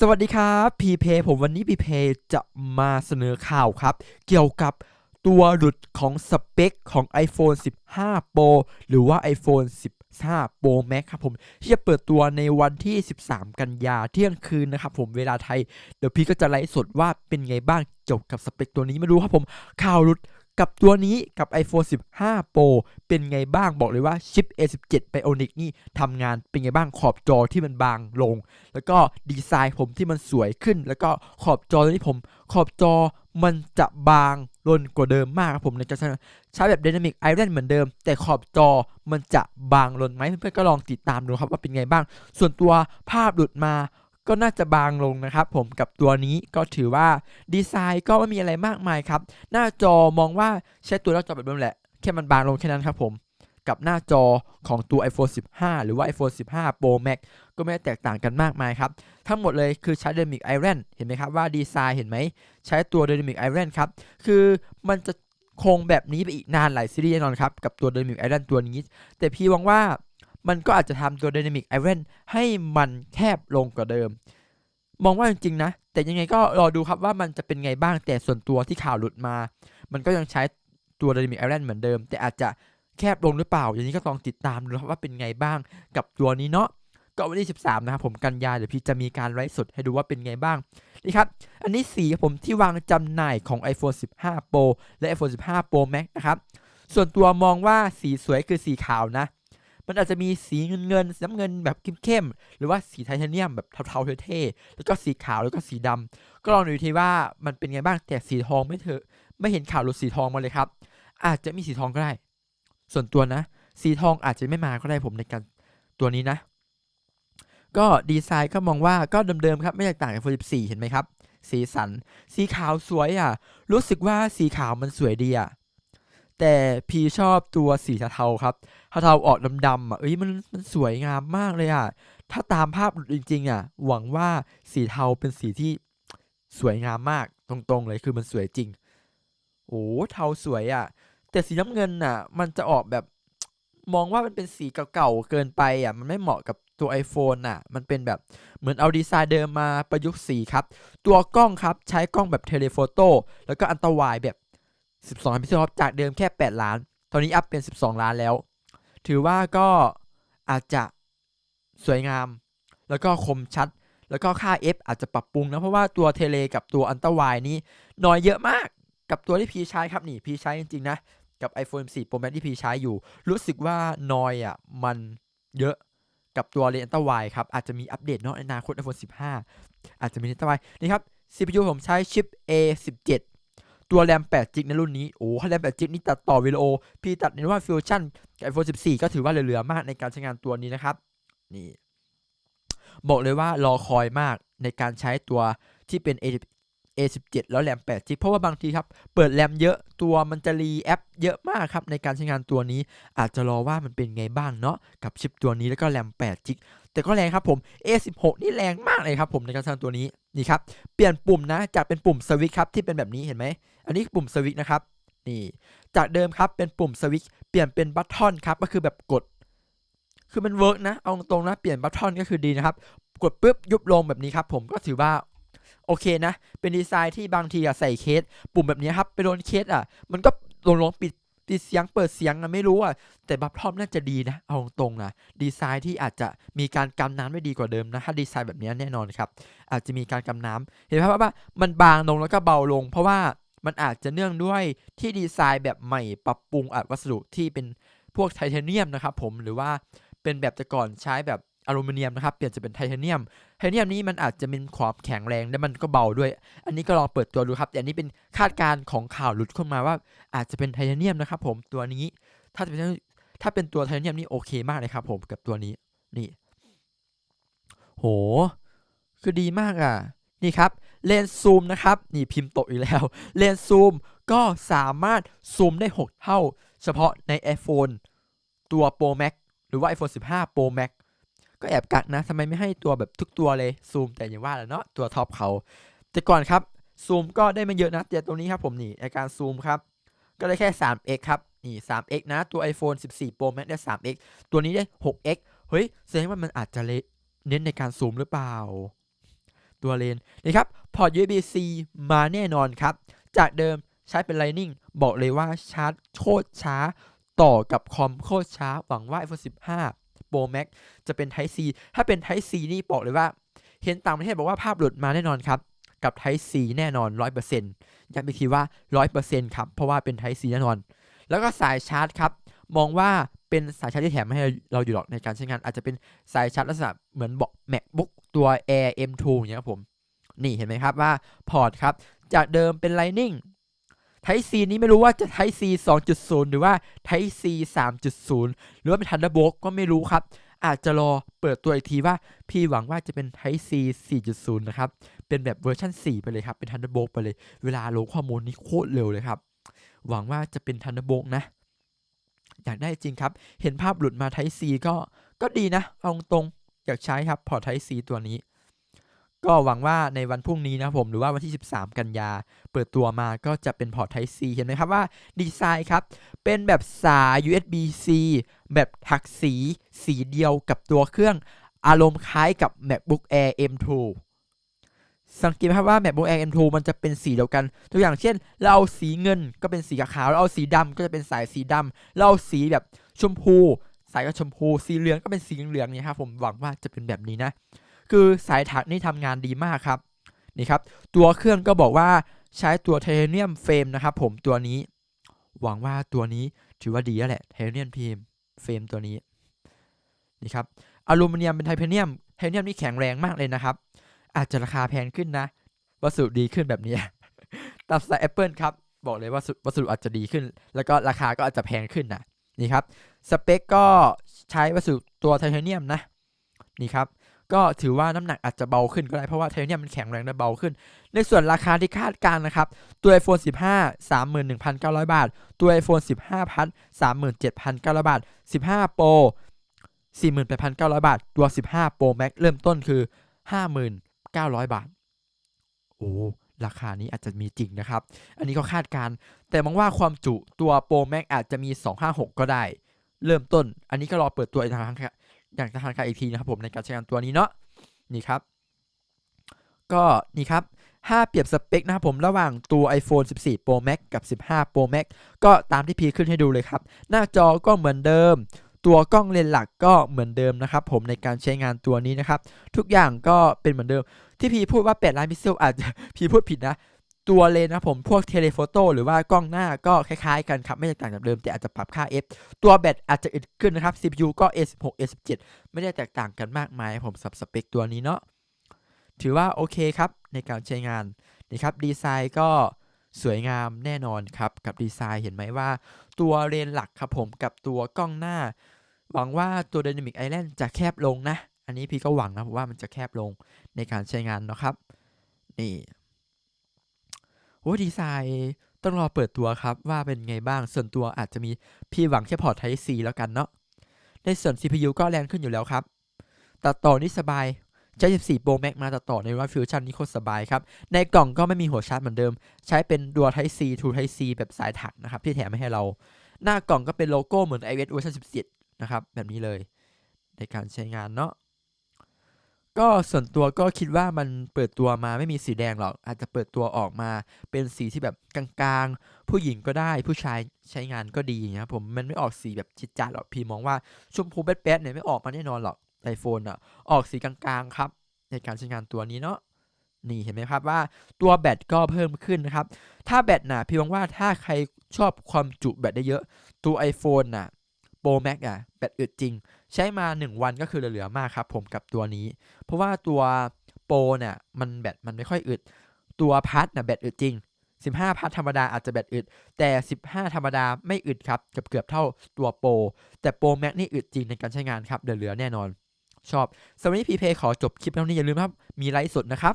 สวัสดีครับพีเพผมวันนี้พีเพจะมาเสนอข่าวครับ เกี่ยวกับตัวหลุดของสเปคของ iPhone 15 Pro หรือว่า iPhone 15 Pro Max ครับผม ที่จะเปิดตัวในวันที่ 13 กันยาเที่ยงคืนนะครับผมเวลาไทย เดี๋ยวพี่ก็จะไลฟ์สดว่าเป็นไงบ้างเกี่ยวกับสเปคตัวนี้มาดูครับผมข่าวหลุด กับตัวนี้กับ iPhone 15 Pro เป็นไงบ้างบอกเลยว่าชิป A17 Bionic นี่ทำงานเป็นไงบ้างขอบจอที่มันบางลง แล้วก็ดีไซน์ผมที่มันสวยขึ้น แล้วก็ขอบจอตัวนี้ผม ขอบจอมันจะบางลนกว่าเดิมมากครับผมในการใช้แบบ Dynamic Island เหมือนเดิม แต่ขอบจอมันจะบางลนไหมเพื่อนๆก็ลองติดตามดูครับว่าเป็นไงบ้าง ส่วนตัวภาพหลุดมา ก็น่าจะบางลงนะครับผมกับตัวนี้ก็ถือว่าดีไซน์ก็ไม่มีอะไรมากมายครับ หน้าจอมองว่าใช้ตัวหน้าจอแบบเดิมแหละ แค่มันบางลงแค่นั้นครับผม กับหน้าจอของตัว iPhone 15 หรือว่า iPhone 15 Pro Max ก็ไม่แตกต่างกันมากมายครับ ทั้งหมดเลยคือใช้ Dynamic Island เห็นไหมครับว่าดีไซน์เห็นไหม ใช้ตัว Dynamic Island ครับ คือมันจะคงแบบนี้ไปอีกนานหลายซีรีส์แน่นอนครับ กับตัว Dynamic Island ตัวนี้ แต่พี่หวังว่า มันก็อาจจะทำตัว Dynamic Island ให้มันแคบลงกว่าเดิม มองว่าจริงๆนะ แต่ยังไงก็รอดูครับว่ามันจะเป็นไงบ้างแต่ส่วนตัวที่ข่าวหลุดมา มันก็ยังใช้ตัว Dynamic Island เหมือนเดิม แต่อาจจะแคบลงหรือเปล่า อย่างนี้ก็ลองติดตามดูครับว่าเป็นไงบ้างกับตัวนี้เนาะก็วันที่13 นะครับผมกันยาเดี๋ยวพี่จะมีการไลฟ์สดให้ดูว่าเป็นไงบ้างนี่ครับ อันนี้สีผมที่วางจำหน่ายของ iPhone 15 Pro และ iPhone 15 Pro Max นะครับ ส่วนตัวมองว่าสีสวยคือสีขาวนะ มันอาจจะมีสีเงินเงินสีน้ำเงินแบบเข้มๆหรือว่าสีไทเทเนียมแบบเทาๆเท่ๆแล้วก็สีขาวแล้วก็สีดำก็ลองดูทีว่ามันเป็นไงบ้างแต่สีทองไม่เถอะไม่เห็นข่าวหลุดสีทองมาเลยครับ อาจจะมีสีทองก็ได้ ส่วนตัวนะ สีทองอาจจะไม่มาก็ได้ผมในการตัวนี้นะ ก็ดีไซน์ก็มองว่าก็เดิมๆครับไม่แตกต่างจาก iPhone 14เห็นไหมครับสีสัน สีขาวสวยอะ รู้สึกว่าสีขาวมันสวยดีอะ แต่พีชอบตัวสีเทาๆครับเทาๆออกดำๆอะเอ้ยมันมันสวยงามมากเลยอะถ้าตามภาพจริงๆอะ หวังว่าสีเทาเป็นสีที่สวยงามมากตรงๆเลยคือมันสวยจริง โอ้เทาสวยอะ แต่สีน้ำเงินน่ะ มันจะออกแบบมองว่ามันเป็นสีเก่าๆเกินไปอะ มันไม่เหมาะกับตัว iPhone น่ะ มันเป็นแบบเหมือนเอาดีไซน์เดิมมาประยุกต์สีครับ ตัวกล้องครับใช้กล้องแบบเทเลโฟโต้แล้วก็อันตรวายแบบ 12พิกเซลครับจากเดิมแค่ 8 ล้าน ตอนนี้อัพเป็น 12 ล้านแล้ว ถือว่าก็อาจจะสวยงาม แล้วก็คมชัด แล้วก็ค่า F อาจจะปรับปรุงนะ เพราะว่าตัวเทเลกับตัวอันตรวายนี่น้อยเยอะมาก กับตัวที่พีใช้ครับนี่พีใช้จริงๆนะ กับ iPhone 4 Pro Max ที่พีใช้อยู่ รู้สึกว่านอยอะมันเยอะกับตัวเลนส์วายครับ อาจจะมีอัปเดตเนาะในอนาคต iPhone 15 อาจจะมีเลนส์วายนี่ครับ CPU ผมใช้ชิป A17 ตัวแรม8จิกในรุ่นนี้ โอ้แรม8จิกนี่ตัดต่อวิดีโอ พี่ตัดในว่าฟิวชั่นกับ iPhone 14 ก็ถือว่าเหลือมากในการใช้งานตัวนี้นะครับ นี่ บอกเลยว่ารอคอยมากในการใช้ตัวที่เป็น A17 แล้วแรม8จิกเพราะว่าบางทีครับ เปิดแรมเยอะตัวมันจะรีแอปเยอะมากครับในการใช้งานตัวนี้ อาจจะรอว่ามันเป็นไงบ้างเนาะกับชิปตัวนี้แล้วก็แรม8จิกแต่ก็แรงครับผม A16 นี่แรงมากเลยครับผมในการใช้งานตัวนี้นี่ครับเปลี่ยนปุ่มนะจากเป็นปุ่มสวิตช์ครับที่เป็นแบบนี้เห็นไหมอันนี้ปุ่มสวิตช์นะครับนี่จากเดิมครับเป็นปุ่มสวิตช์เปลี่ยนเป็นบัตทอนครับก็คือแบบกด คือมันเวิร์กนะเอาตรงนะเปลี่ยนบัตทอนก็คือดีนะครับกดปุ๊บยุบลงแบบนี้ครับผมก็ถือว่า โอเคนะ เป็นดีไซน์ที่บางทีอะใส่เคส ปุ่มแบบนี้ครับไปโดนเคสอะมันก็ลงลงปิดปิดเสียงเปิดเสียงอะไม่รู้อะแต่บัตทอนน่าจะดีนะเอาตรงๆนะดีไซน์ที่อาจจะมีการกำน้ำได้ดีกว่าเดิมนะถ้าดีไซน์แบบนี้แน่นอนครับ อาจจะมีการกำน้ำเห็นไหมว่ามันบางลงแล้วก็เบาลง เพราะว่ามันอาจจะเนื่องด้วยที่ดีไซน์แบบใหม่ปรับปรุงอัดวัสดุที่เป็นพวกไทเทเนียมนะครับผมหรือว่าเป็นแบบแต่ก่อนใช้แบบ อลูมิเนียมนะครับ เปลี่ยนจะเป็นไทเทเนียม ไทเทเนียมนี้มันอาจจะมีความแข็งแรงและมันก็เบาด้วย อันนี้ก็ลองเปิดตัวดูครับ แต่อันนี้เป็นคาดการณ์ของข่าวหลุดเข้ามาว่า อาจจะเป็นไทเทเนียมนะครับ ผมตัวนี้ ถ้าเป็นถ้าเป็นตัวไทเทเนียมนี่โอเคมากเลยครับ ผมกับตัวนี้ นี่ โห คือดีมากอะ นี่ครับ เลนส์ซูมนะครับ นี่พิมพ์ตกอีกแล้ว เลนส์ซูมก็สามารถซูมได้ 6 เท่า เฉพาะใน iPhone ตัว Pro Max หรือว่า iPhone 15 Pro Max ก็แอบกักนะทำไมไม่ให้ตัวแบบทุกตัวเลยซูมแต่อย่างว่าแหละเนาะตัวท็อปเขา แต่ก่อนครับซูมก็ได้ไม่เยอะนะแต่ตัวนี้ครับผมนี่ในการซูมครับ ก็ได้แค่ 3x ครับนี่ 3x นะตัว iPhone 14 Pro Max ได้ 3x ตัวนี้ได้ 6x เฮ้ยแสดงว่ามันอาจจะเน้นในการซูมหรือเปล่าตตัวเลนนะครับพอร์ต USB-C มาแน่นอนครับ จากเดิมใช้เป็น Lightning บอกเลยว่าชาร์จโคตรช้าต่อกับคอมโคตรช้าหวังว่า iPhone 15 Pro Max จะเป็น Type C ถ้าเป็น Type C นี่บอกเลยว่า เห็นต่างประเทศบอกว่าภาพหลุดมาแน่นอนครับ กับ Type C แน่นอน 100%ย้ำอีกทีว่า 100%ครับ เพราะว่าเป็น Type C แน่นอน แล้วก็สายชาร์จครับ มองว่าเป็นสายชาร์จที่แถมมาให้เราอยู่หรอกในการใช้งาน อาจจะเป็นสายชาร์จลักษณะเหมือนบาะ MacBook ตัว Air M2 อย่างเงี้ยครับผม นี่เห็นไหมครับว่าพอร์ตครับ จากเดิมเป็น Lightning Type C นี้ไม่รู้ว่าจะ Type C 2.0 หรือว่า Type C 3.0 หรือว่าเป็น Thunderbolt ก็ไม่รู้ครับ อาจจะรอเปิดตัวอีกทีว่า พี่หวังว่าจะเป็น Type C 4.0 นะครับ เป็นแบบเวอร์ชัน4 ไปเลยครับ เป็น Thunderbolt ไปเลย เวลาลงข้อมูลนี้โคตรเร็วเลยครับ หวังว่าจะเป็น Thunderbolt นะ อยากได้จริงครับ เห็นภาพหลุดมา Type C ก็ ก็ดีนะ เอาตรงๆอยากใช้ครับ พอร์ต Type C ตัวนี้ ก็หวังว่าในวันพรุ่งนี้นะผมหรือว่าวันที่ 13 กันยา เปิดตัวมาก็จะเป็นพอร์ต Type C เห็นไหมครับว่าดีไซน์ครับ เป็นแบบสาย USB-C แบบถักสีสีเดียวกับตัวเครื่องอารมณ์คล้ายกับ MacBook Air M2 สังเกตไหมครับว่า MacBook Air M2 มันจะเป็นสีเดียวกัน ตัวอย่างเช่น เราเอาสีเงินก็เป็นสีขาวเราเอาสีดำก็จะเป็นสายสีดำเราเอาสีแบบชมพู สายก็ชมพู สีเหลืองก็เป็นสีเหลืองเนี่ยครับผมหวังว่าจะเป็นแบบนี้นะ คือสายถักนี่ทำงานดีมากครับนี่ครับ ตัวเครื่องก็บอกว่าใช้ตัวไทเทเนียมเฟรมนะครับผมตัวนี้ หวังว่าตัวนี้ถือว่าดีแล้วแหละไทเทเนียมพีมเฟรมตัวนี้นี่ครับอลูมิเนียมเป็นไทเทเนียมไทเทเนียมนี่แข็งแรงมากเลยนะครับ อาจจะราคาแพงขึ้นนะวัสดุดีขึ้นแบบนี้ตามสไตล์ Apple ครับบอกเลยว่าวัสดุอาจจะดีขึ้น แล้วก็ราคาก็อาจจะแพงขึ้นนะนี่ครับสเปคก็ใช้วัสดุตัวไทเทเนียมนะนี่ครับ ก็ถือว่าน้ำหนักอาจจะเบาขึ้นก็ได้เพราะว่าไทเทเนียมมันแข็งแรงและเบาขึ้น ในส่วนราคาที่คาดการนะครับ ตัว iPhone 15 31,900 บาท ตัว iPhone 15 Plus 37,900 บาท 15 Pro 48,900 บาท ตัว 15 Pro Max เริ่มต้นคือ 5,900 บาท โอ้ราคานี้อาจจะมีจริงนะครับ อันนี้ก็คาดการแต่มองว่าความจุตัว Pro Max อาจจะมี 256 ก็ได้ เริ่มต้น อันนี้ก็รอเปิดตัวอีกทาง อย่างทางการอีกทีนะครับผมในการใช้งานตัวนี้เนาะนี่ครับ ก็นี่ครับถ้าเปรียบสเปคนะครับผมระหว่างตัว iPhone 14 Pro Max กับ 15 Pro Max ก็ตามที่พีขึ้นให้ดูเลยครับ หน้าจอก็เหมือนเดิม ตัวกล้องเลนส์หลักก็เหมือนเดิมนะครับผมในการใช้งานตัวนี้นะครับ ทุกอย่างก็เป็นเหมือนเดิม ที่พีพูดว่า 8 ล้านพิกเซลอาจจะพีพูดผิดนะ ตัวเลนนะครับผมพวกเทเลโฟโต้หรือว่ากล้องหน้าก็คล้ายๆกันครับ ไม่ได้ต่างจากเดิมแต่อาจจะปรับค่า f ตัวแบตอาจจะอึดขึ้นนะครับ CPU ก็ A16 A17 ไม่ได้แตกต่างกันมากมายผมสับสเปคตัวนี้เนาะถือว่าโอเคครับในการใช้งานนี่ครับดีไซน์ก็สวยงามแน่นอนครับ กับดีไซน์เห็นไหมว่า ตัวเลนหลักครับผมกับตัวกล้องหน้า หวังว่าตัว Dynamic Island จะแคบลงนะ อันนี้พี่ก็หวังนะว่ามันจะแคบลงในการใช้งานนะครับนี่ โอ้ดีไซน์ต้องรอเปิดตัวครับว่าเป็นไงบ้างส่วนตัวอาจจะมีพี่หวังแค่พอร์ต Type C แล้วกันเนาะในส่วน CPU ก็แรงขึ้นอยู่แล้วครับ ตัดต่อนี่สบายใช้ 14 Pro Max มาตัดต่อในว่าฟิวชั่นนี่โคตรสบายครับ ในกล่องก็ไม่มีหัวชาร์จเหมือนเดิม ใช้เป็นดัว Type C to Type C แบบสายถักนะครับ ที่แถมมาให้เรา หน้ากล่องก็เป็นโลโก้เหมือน iOS เวอร์ชัน17 นะครับ แบบนี้เลย ในการใช้งานเนาะ ก็ส่วนตัวก็คิดว่ามันเปิดตัวมาไม่มีสีแดงหรอก อาจจะเปิดตัวออกมาเป็นสีที่แบบกลางๆ ผู้หญิงก็ได้ผู้ชายใช้งานก็ดีอย่างเงี้ยผมมันไม่ออกสีแบบจิตจัดหรอกพี่มองว่าชมพูแป๊ดๆเนี่ยไม่ออกมาแน่นอนหรอก iPhone อะออกสีกลางๆครับ ในการใช้งานตัวนี้เนาะนี่เห็นไหมครับว่าตัวแบตก็เพิ่มขึ้นนะครับ ถ้าแบตนาพี่มองว่าถ้าใครชอบความจุแบตได้เยอะ ตัว iPhone น่ะ Pro Max อะแบตอึดจริง ใช้มา 1 วันก็คือเหลือๆมากครับผมกับตัวนี้ เพราะว่าตัวโปรเนี่ยมันแบตมันไม่ค่อยอึด ตัวพัทน่ะแบตอึดจริง 15 พัทธรรมดาอาจจะแบตอึด แต่ 15 ธรรมดาไม่อึดครับเกือบเกือบเท่าตัวโปรแต่โปรแม็กนี่อึดจริงในการใช้งานครับเหลือๆแน่นอน ชอบสำหรับวันนี้พีเพขอจบคลิปแล้วนี้อย่าลืมครับมีไลฟ์สดนะครับ